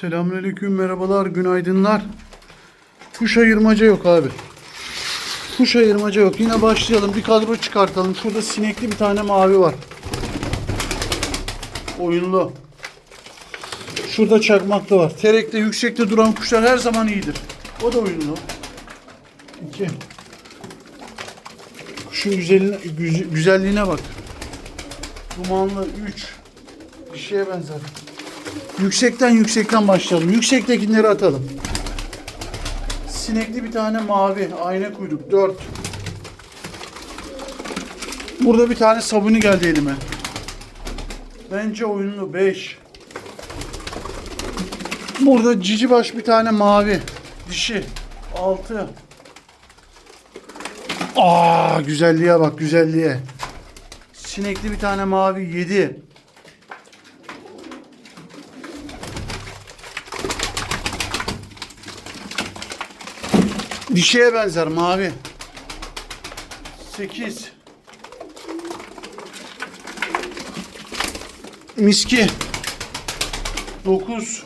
Selamünaleyküm, merhabalar, günaydınlar. Kuş ayırmaca yok abi. Kuş ayırmaca yok. Yine başlayalım. Bir kadro çıkartalım. Şurada sinekli bir tane mavi var. Oyunlu. Şurada çakmaklı var. Terekte, yüksekte duran kuşlar her zaman iyidir. O da oyunlu. İki. Kuşun güzelliğine, güz- güzelliğine bak. Dumanlı 3. Bir şeye benzer. Yüksekten yüksekten başlayalım. Yüksektekileri atalım. Sinekli bir tane mavi. Ayna kuyruk. 4. Burada bir tane sabuni geldi elime. Bence oyunlu 5. Burada cici baş bir tane mavi. Dişi. 6. Aa güzelliğe bak güzelliğe. Sinekli bir tane mavi 7. Dişiye benzer mavi. 8. Miski. 9.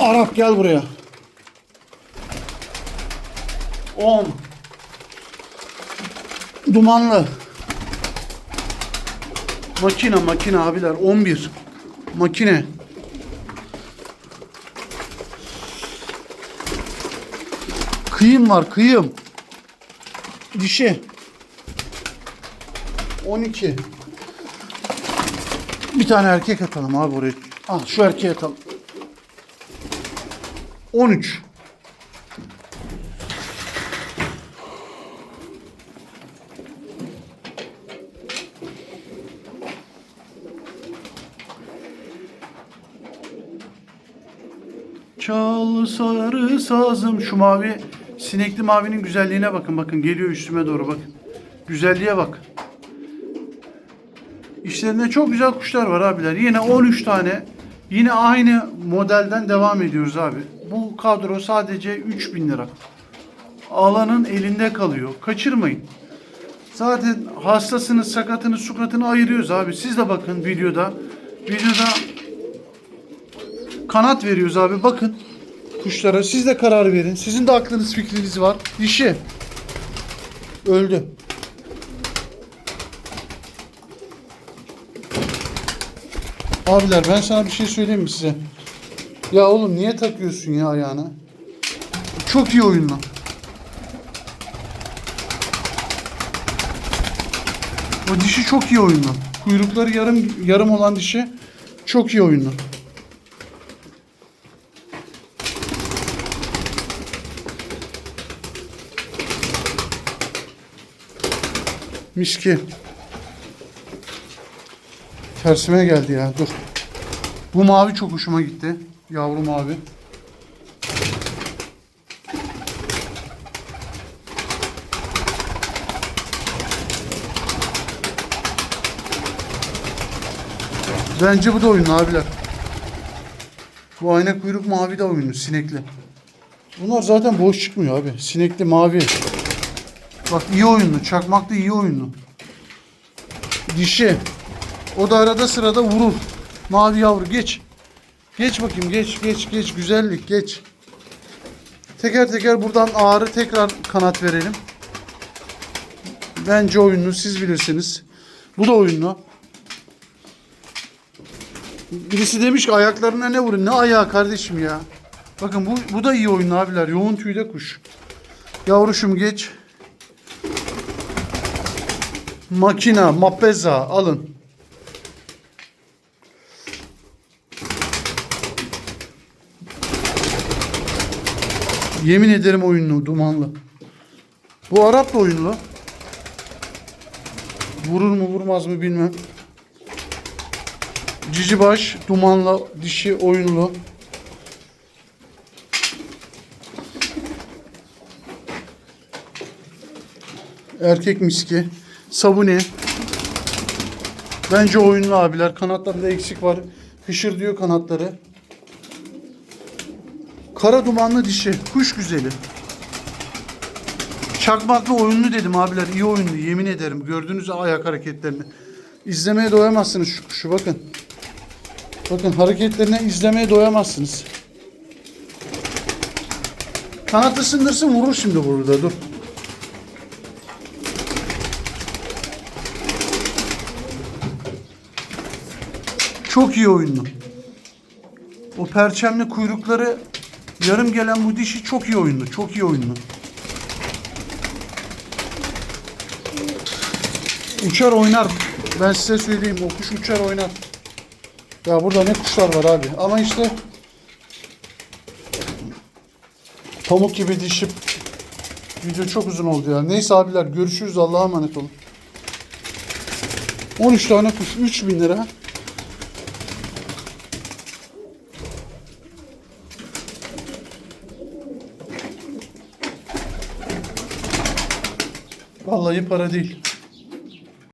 Arap gel buraya. 10. Dumanlı. Makine makine abiler 11. Makine. Kıyım var kıyım. Dişi. 12. Bir tane erkek atalım abi oraya. Al şu erkeği atalım. 13. Çal sarı sazım şu mavi sinekli mavinin güzelliğine bakın bakın geliyor üstüme doğru bakın. Güzelliğe bak. İşlerinde çok güzel kuşlar var abiler. Yine 13 tane yine aynı modelden devam ediyoruz abi. Bu kadro sadece 3000 lira. Alanın elinde kalıyor. Kaçırmayın. Zaten hastasını, sakatını, sukatını ayırıyoruz abi. Siz de bakın videoda. Videoda kanat veriyoruz abi. Bakın kuşlara. Siz de karar verin. Sizin de aklınız fikriniz var. Dişi. Öldü. Abiler ben sana bir şey söyleyeyim mi size? Ya oğlum niye takıyorsun ya ayağına? Çok iyi oyunlu. O dişi çok iyi oyunlu. Kuyrukları yarım yarım olan dişi çok iyi oyunlu. Miski. Tersime geldi ya. Dur. Bu mavi çok hoşuma gitti. Yavru mavi. Bence bu da oyunlu abiler. Bu ayna kuyruk mavi de oyunlu. Sinekli. Bunlar zaten boş çıkmıyor abi. Sinekli mavi. Bak iyi oyunlu. Çakmaklı iyi oyunlu. Dişi. O da arada sırada vurur. Mavi yavru geç. Geç bakayım geç geç geç güzellik geç. Teker teker buradan ağrı tekrar kanat verelim. Bence oyunlu siz bilirsiniz. Bu da oyunlu. Birisi demiş ki ayaklarına ne vurun? Ne ayağı kardeşim ya? Bakın bu, bu da iyi oyunlu abiler. Yoğun tüyde kuş. Yavruşum geç. Makina, mapeza alın. Yemin ederim oyunlu, dumanlı. Bu Arap da oyunlu. Vurur mu vurmaz mı bilmem. Cici baş, dumanlı, dişi oyunlu. Erkek miski. Sabuni. Bence oyunlu abiler. Kanatlarında eksik var. Hışır diyor kanatları. Kara dumanlı dişi. Kuş güzeli. Çakmaklı oyunlu dedim abiler. iyi oyunlu yemin ederim. Gördüğünüz ayak hareketlerini. İzlemeye doyamazsınız şu kuşu bakın. Bakın hareketlerini izlemeye doyamazsınız. Kanat ısındırsın vurur şimdi burada dur. Çok iyi oyunlu. O perçemli kuyrukları yarım gelen bu dişi çok iyi oyunlu. Çok iyi oyunlu. Uçar oynar. Ben size söyleyeyim o kuş uçar oynar. Ya burada ne kuşlar var abi. Ama işte pamuk gibi dişip video çok uzun oldu ya. Neyse abiler görüşürüz. Allah'a emanet olun. 13 tane kuş 3000 lira. Vallahi para değil.